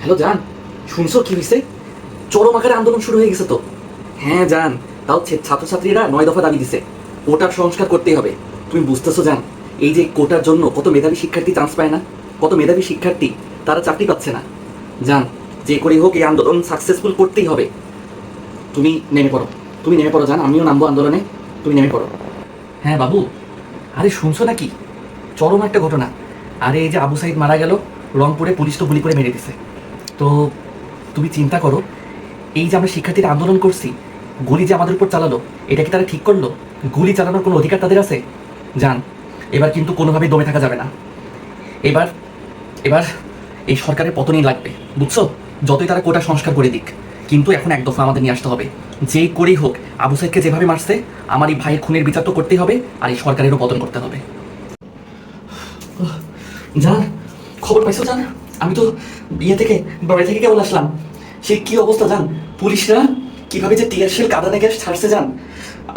Hello জান, শুনছো কি হয়েছে চরম আকারে আন্দোলন শুরু হয়ে গেছে তো। হ্যাঁ জান, তাও ছাত্রছাত্রীরা নয় দফা দাবি দিছে। কোটার সংস্কার করতেই হবে। তুমি বুঝতেছো জান, এই যে কোটার জন্য কত মেধাবী শিক্ষার্থী চান্স পায় না? কত মেধাবী শিক্ষার্থী তারা চাকরি পাচ্ছে না? জান, যে করে হোক এই আন্দোলন সাকসেসফুল করতেই হবে। তুমি নেমে পড়ো। তুমি নেমে পড়ো জান, আমিও নামবো আন্দোলনে। তুমি নেমে পড়ো। হ্যাঁ বাবু, আরে শুনছো নাকি? চরম একটা ঘটনা। আরে এই যে আবু সাইদ মারা গেল, রংপুরে পুলিশ তো গুলি করে মেরে দিছে। তো তুমি চিন্তা করো, এই যে আমরা শিক্ষার্থীরা আন্দোলন করছি, গুলি যে আমাদের উপর চালালো, এটা কি তারা ঠিক করল? গুলি চালানোর কোনো অধিকার তাদের আছে? যান এবার কিন্তু কোনোভাবেই দমে থাকা যাবে না। এবার এবার এই সরকারের পতনই লাগবে, বুঝছ? যতই তারা কোটা সংস্কার করে দিক, কিন্তু এখন এক দফা আমাদের নিয়ে আসতে হবে। যেই করেই হোক, আবু সাইদকে যেভাবে মারছে, আমার এই ভাইয়ের খুনের বিচার তো করতেই হবে, আর এই সরকারেরও পতন করতে হবে। জান, খবর পাইছো জান? আমি তো বিয়ে থেকে, বাড়ি থেকে কেবল আসলাম। সে কি অবস্থা জান? পুলিশরা কীভাবে যে টিয়ার শেল কাঁদানে গ্যাস ছাড়ছে যান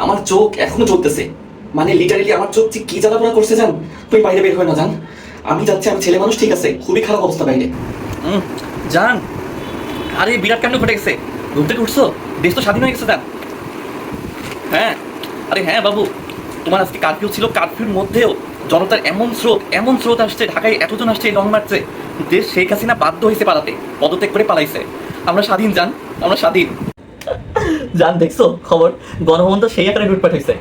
আমার চোখ এখনও চলতেছে মানে লিটারেলি আমার চোখ যে কি জ্বালাপোড়া করছে জান? তুমি বাইরে বের হয় না জান। আমি যাচ্ছি, আমি ছেলে মানুষ, ঠিক আছে? খুবই খারাপ অবস্থা বাইরে। জান, আরে বিরাট কাণ্ড ঘটে গেছে? থেকে উঠছো? দেশ তো স্বাধীন হয়ে গেছে জান। হ্যাঁ আরে হ্যাঁ বাবু তোমার আজকে কারফিউ ছিল, কারফিউর মধ্যেও জনতার এমন স্রোত এমন স্রোত আসছে, ঢাকায় এতজন আসছে এই লং মারছে দেশ শেখ হাসিনা বাধ্য হয়েছে পালাতে, পদত্যাগ করে পালাইছে। আমরা স্বাধীন যান আমরা স্বাধীন। জান, দেখছ? খবর? গণভবন তো সেই আকারে লুটপাট হয়েছে।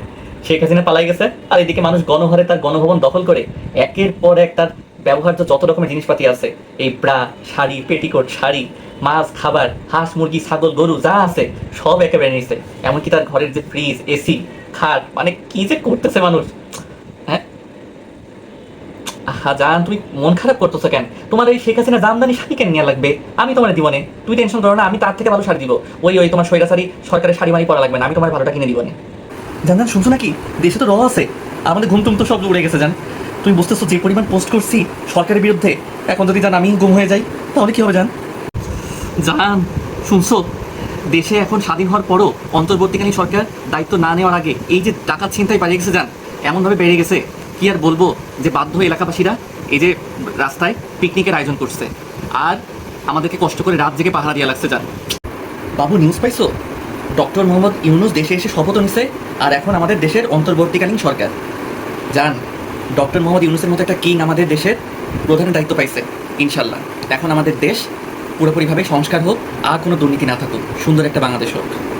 শেখ হাসিনা পালাই গেছে, আর এদিকে মানুষ গণহারে তার গণভবন দখল করে, একের পর এক তার ব্যবহার্য যত রকমের জিনিসপাতি আছে, এই ব্রা, শাড়ি, পেটিকোট, শাড়ি, মাছ, খাবার, হাঁস, মুরগি, ছাগল, গরু, যা আছে, সব একেবারে নিয়েছে। এমনকি তার ঘরের যে ফ্রিজ, এসি খাট মানে কি যে করতেছে মানুষ? হ্যাঁ? আহা, জান, তুমি মন খারাপ করতেছো কেন? তোমার এই শেখ হাসিনা জামদানি শাড়ি কেন নেওয়া লাগবে? আমি তোমার দিবনে তুই টেনশন করো না, আমি তার থেকে ভালো শাড়ি দিব। ওই ওই তোমার সৈরা শাড়ি সরকারের শাড়ি মারি পরা লাগবে না, আমি তোমার ভালোটা কিনে দিবনে জান জান, শুনছো নাকি? দেশে তো র আছে। আমাদের ঘুম টুম তো সব উড়ে গেছে, জান। তুমি বুঝতেছো যে পরিমাণ পোস্ট করছি সরকারের বিরুদ্ধে, এখন যদি জান আমি গুম হয়ে যাই, তাহলে কি হবে, জান? জান, শুনছো? দেশে এখন স্বাধীন হওয়ার পরও অন্তর্বর্তীকালীন সরকার দায়িত্ব না নেওয়ার আগে এই যে টাকা ছিনতাই বাড়িয়ে গেছে যান এমনভাবে বেড়ে গেছে। কি আর বলব যে বাধ্য এলাকাবাসীরা এই যে রাস্তায় পিকনিকের আয়োজন করছে। আর আমাদেরকে কষ্ট করে রাত জেগে পাহারা দিয়ে লাগছে যান বাবু নিউজ পাইছো? ডক্টর মোহাম্মদ ইউনুস দেশে এসে শপথ নিছে আর এখন আমাদের দেশের অন্তর্বর্তীকালীন সরকার। যান ডক্টর মোহাম্মদ ইউনুসের মতো একটা কিং আমাদের দেশের প্রধান দায়িত্ব পাইছে ইনশাল্লাহ এখন আমাদের দেশ পুরোপুরিভাবে সংস্কার হোক আর কোনো দুর্নীতি না থাকুক। সুন্দর একটা বাংলাদেশ হোক।